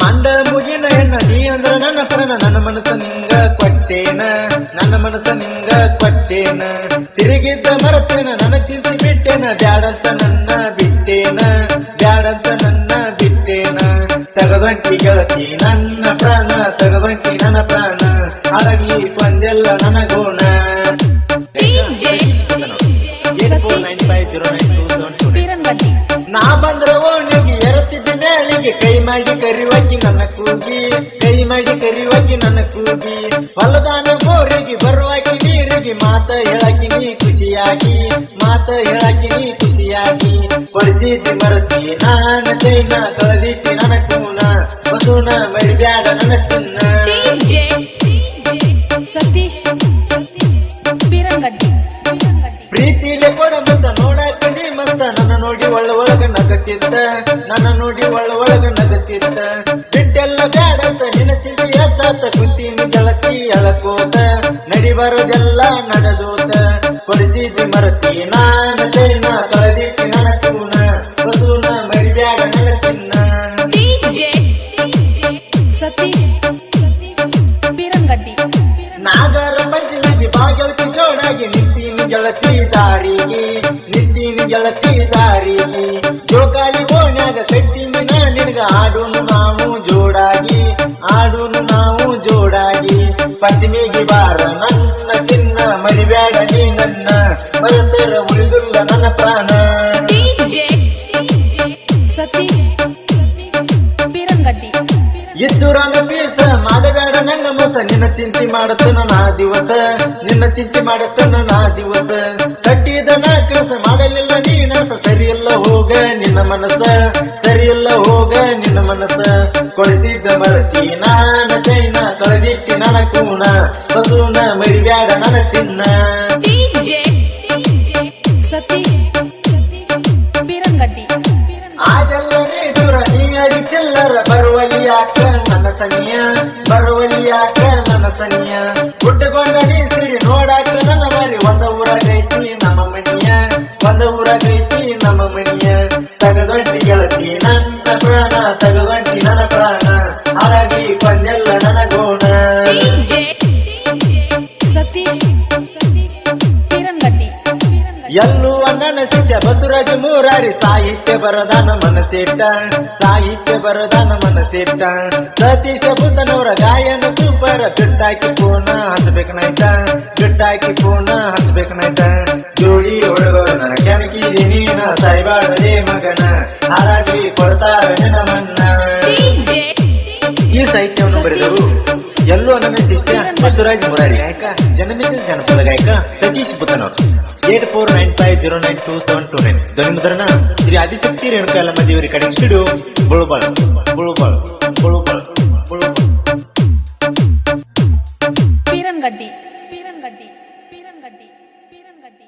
ಮಂಡ ಮುಗಿನ ಹೆಣ್ಣ ನೀ ಅಂದ್ರ ನನ್ನ ಪ್ರಾಣ ನನ್ನ ಮನಸ್ಸ ನಿಂಗ ಕೊಟ್ಟೇನ ನನ್ನ ಮನಸ್ಸ ನಿಂಗ ಕೊಟ್ಟೇನ ತಿರುಗಿದ್ದ ಮರತೇನ ನನ್ನ ಚಿಂತೆ ಬಿಟ್ಟೇನ ಬ್ಯಾಡಂತ ನನ್ನ ಗೆಳತಿ ನನ್ನ ಪ್ರಾಣ ತಗಬಂಟಿ ನನ್ನ ಪ್ರಾಣ ಅರಗಿ ಬಂದೆಲ್ಲ ನನ್ನ ಗುಣ ನಾ ಬಂದ್ರ ಓಣಿಗೆ ಎರತಿದ್ದ ಮೇಳಿಗೆ ಕೈ ಮಾಡಿ ಕರಿವಾಗಿ ನನ್ನ ಕೂಗಿ ಕೈ ಮಾಡಿ ಕರಿವಾಗಿ ನನ್ನ ಕೂಗಿ. ಹೊಲದಾನ ಬೋರಿಗೆ ಬರುವಾಗಿ ನೀರಿಗೆ ಮಾತ ಹೇಳಾಕಿ ನೀ ಖುಷಿಯಾಗಿ ಮಾತ ಹೇಳಾಕಿ ನೀ ಖುಷಿಯಾಗಿ. ಕೊಡ್ತಿದ್ದಿ ಮರತಿ ನಾನು ಚೈನ ಕಳೆದಿಟ್ಟಿ ನನ್ನ ಕೂನ ಬಸೂನ ಮರಿಬ್ಯಾಡ ನನ್ನ ಚಿನ್ನ ಸತೀಶ್ ವೀರಂಗಡ್ಡಿ ಪ್ರೀತಿಲೆ ಕೊಡ ಮತ್ತ ನೋಡಾಕಿ ಮತ್ತ ನನ್ನ ನೋಡಿ ಒಳ್ಳ ಒಳಗ ನಗತ್ತಿದ್ದ ನನ್ನ ನೋಡಿ ಒಳ್ಳ ಒಳಗ ನಗತ್ತಿದ್ದ ಬಿಟ್ಟೆಲ್ಲ ಬ್ಯಾಡಂತ ಅಂತ ಚಿಂತೆ ಎತ್ತಾತ ಕುಂತೀನಿ ಗೆಳತಿ ಅಳಕೋತ. ನಡಿ ಬರೋದೆಲ್ಲ ನಡೆದೋತ. ಕೊಡಿಸಿದ್ವಿ ಮರತಿ ನಾನ ಚೈನ ಕಳೆದಿಟ್ಟಿ ಗೆಳತಿ ದಾರಿಗೆ ನಿಂತೀನಿ ಗೆಳತಿ ದಾರಿಗೆ ಜೋಕಾಲಿ ಓಣ್ಯಾಗ ಕಟ್ಟಿನ ನಿನಗ ಆಡೋನು ನಾವು ಜೋಡಾಗಿ ಆಡೋನು ನಾವು ಜೋಡಾಗಿ. ಪಂಚಮಿಗೆ ಬಾರ ನನ್ನ ಚಿನ್ನ ಮರಿಬೇಡ ನೀ ನನ್ನ ಬಯಸರ ಉಳಿದುಲ್ಲ ನನ್ನ ಪ್ರಾಣ. ಸತೀಶ್ ಇದ್ದು ರಂಗ ಪೀಸ ಪೀಸ ಮಾಡಬೇಡ ನಂಗ ನಿನ್ನ ಚಿಂತೆ ಮಾಡತನ ನಾ ದಿವಸ. ನಿನ್ನ ಚಿಂತೆ ಮಾಡತನ ನಾ ದಿವಸ. ಕಟ್ಟಿದ ನಾ ಕೆಲಸ ಮಾಡಲಿಲ್ಲ ನೀನಸ ಸರಿಯಲ್ಲ ಹೋಗ ನಿನ್ನ ಮನಸ್ಸ ಸರಿಯಲ್ಲ ಹೋಗ ನಿನ್ನ ಮನಸ್ಸ ಕೊಳೆತಿದ್ದ ಮರತಿ ನಾನ ಚೈನ ಕಳೆದಿಟ್ಟಿ ನನ ಕೂಣ. ಬಸೂನ ಮರಿಬ್ಯಾಡ ನನ್ನ ಚಿನ್ನ. ಸತೀಶ್. ನನ್ನ ಸನಿಯ ಬರುವಲಿ ಯಾಕ ನನ್ನ ಸನಿಯ ಹುಟ್ಟುಕೊಂಡ ನೀ ಸಿರಿ ನೋಡಾಕ ನನ್ನ ಮರಿ ಒಂದ ಊರಾಗೈತಿ ನಮ್ಮ ಮನಿಯ ಒಂದ ಊರಾಗೈತಿ ನಮ್ಮ ಮನಿಯ ತಗದೊಡ್ಡಿ ಗೆಳತಿ ನನ್ನ ಪ್ರಾಣ ತಗದೊಡ್ಡಿ ನನ್ನ ಎಲ್ಲೂ ಸುಂಡ ಬಸುರಜ ಮೂರಾರಿ. ಸಾಹಿತ್ಯ ಬರದಾನ ಮನಸಿಟ್ಟ ಸಾಹಿತ್ಯ ಬರದಾನ ಮನಸಿಟ್ಟ ಸತೀಶ ಬುದ್ಧನವರ ಗಾಯನ ಸೂಪರ ಬಿಟ್ಟಾಕಿ ಪೂರ್ಣ ಹಚ್ಬೇಕನಾಯ್ತ ಬಿಟ್ಟಾಕಿ ಪೂರ್ಣ ಹಚ್ಬೇಕನಾಯ್ತ ಜೋಡಿ ಒಳಗೋರ ನನ್ನ ಕೆಣಕಿದಿ ನೀನ ಸಾಯ್ಬಾಡದೆ ಮಗನ. ಹಾರಾಗಿ ಕೊಡ್ತಾರ ನಿನ್ನ ಮನ್ನ. DJ, ಈ ಸಾಹಿತ್ಯವನ್ನು ಬರೆದರು ಎಲ್ಲೋ ನನ್ನ ಶಿಷ್ಯ ಬಸವರಾಜ್ ಮುರಾರಿ ಗಾಯಕ ಜನಮಿತ ಜನಪದ ಗಾಯಕ Satish ಬುತ್ತನವರು eight four nine five zero nine two seven two nine ಧ್ವನಿ ಮುದ್ರಣ ಶ್ರೀ ಆದಿಶಕ್ತಿ ರೇಣುಕಾ ಯಲ್ಲಮ್ಮ ದೇವರಿ ಕಡೆ ಸ್ಟುಡಿಯೋ ಬುಳುಬಾಳ್ ಬುಳುಬಾಳ್ ಬುಳುಬಾಳ್ ಬುಳುಬಾಳ್ ವೀರಂಗಡ್ಡಿ ವೀರಂಗಡ್ಡಿ ವೀರಂಗಡ್ಡಿ ವೀರಂಗಡ್ಡಿ ವೀರಂಗಡ್ಡಿ ವೀರಂಗಡ್ಡಿ